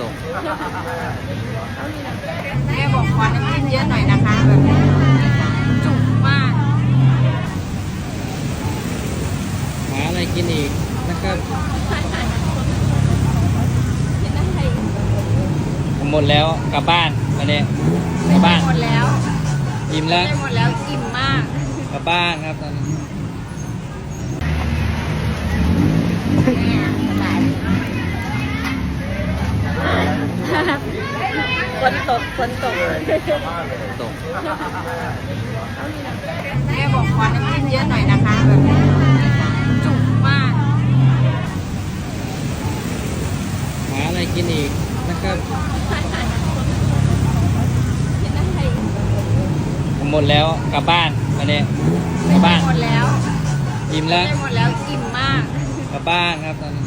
ตกแม่บอกขอน้ำจิ้มเยอะหน่อยนะคะแบบจุกมากหาอะไรกินอีกนะครับหมดแล้วกลับบ้านมาเนี่ยกลับบ้านหมดแล้วอิ่มแล้วได้หมดแล้วอิ่มมากกลับบ้านครับตอนนี้ ฝนตกฝนตกตกแม่บอกขอน้ำจิ้มเยอะหน่อยนะคะจุกมากหาอะไรกินอีกนะครับหมดแล้วกลับบ้านมาเนี่ยกลับบ้านหมดแล้วอิ่มแล้วหมดแล้วอิ่มมากกลับบ้านครับตอนนี้